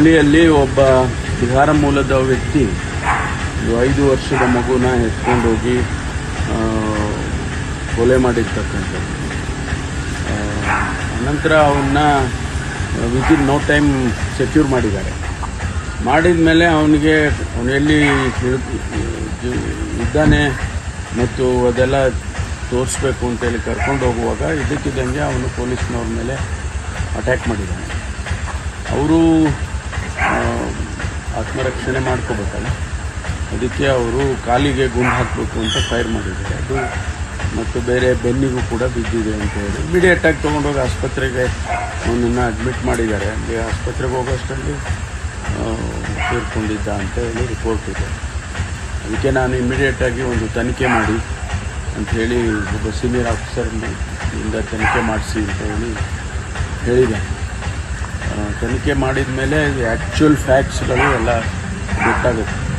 ಹುಬ್ಳಿಯಲ್ಲಿ ಒಬ್ಬ ಬಿಹಾರ ಮೂಲದ ವ್ಯಕ್ತಿ ಐದು ವರ್ಷದ ಮಗುನ ಎತ್ಕೊಂಡು ಹೋಗಿ ಕೊಲೆ ಮಾಡಿರ್ತಕ್ಕಂಥ ನಂತರ ಅವನ್ನ ಇನ್ ನೋ ಟೈಮ್ ಸೆಕ್ಯೂರ್ ಮಾಡಿದ್ದಾರೆ. ಮಾಡಿದ ಮೇಲೆ ಅವನಿಗೆ ಅವನು ಎಲ್ಲಿ ಇದ್ದಾನೆ ಮತ್ತು ಅದೆಲ್ಲ ತೋರಿಸ್ಬೇಕು ಅಂತೇಳಿ ಕರ್ಕೊಂಡು ಹೋಗುವಾಗ ಇದಕ್ಕಿದ್ದಂಗೆ ಅವನು ಪೊಲೀಸ್ನವ್ರ ಮೇಲೆ ಅಟ್ಯಾಕ್ ಮಾಡಿದ್ದಾನೆ. ಅವರು ಆತ್ಮರಕ್ಷಣೆ ಮಾಡ್ಕೋಬೇಕಲ್ಲ? ಅದಕ್ಕೆ ಅವರು ಕಾಲಿಗೆ ಗುಂಡು ಹಾಕಬೇಕು ಅಂತ ಫೈರ್ ಮಾಡಿದ್ದಾರೆ. ಅದು ಮತ್ತು ಬೇರೆ ಬೆನ್ನಿಗೂ ಕೂಡ ಬಿದ್ದಿದೆ ಅಂತ ಹೇಳಿ ಇಮಿಡಿಯೇಟಾಗಿ ತೊಗೊಂಡೋಗಿ ಆಸ್ಪತ್ರೆಗೆ ಅವನನ್ನು ಅಡ್ಮಿಟ್ ಮಾಡಿದ್ದಾರೆ. ಅಲ್ಲಿ ಆಸ್ಪತ್ರೆಗೆ ಹೋಗೋಷ್ಟರಲ್ಲಿ ತೀರ್ಕೊಂಡಿದ್ದ ಅಂತ ಹೇಳಿ ರಿಪೋರ್ಟ್ ಇದೆ. ಅದಕ್ಕೆ ನಾನು ಇಮಿಡಿಯೇಟಾಗಿ ಒಂದು ತನಿಖೆ ಮಾಡಿ ಅಂತ ಹೇಳಿ ಒಬ್ಬ ಸೀನಿಯರ್ ಆಫೀಸರ್ನಿಂದ ತನಿಖೆ ಮಾಡಿಸಿ ಅಂತ ಹೇಳಿ ಹೇಳಿದೆ. ಆ, ತನಿಖೆ ಮಾಡಿದ ಮೇಲೆ ಆ್ಯಕ್ಚುಯಲ್ ಫ್ಯಾಕ್ಟ್ಸ್ಗಳು ಎಲ್ಲ ಗೊತ್ತಾಗುತ್ತೆ.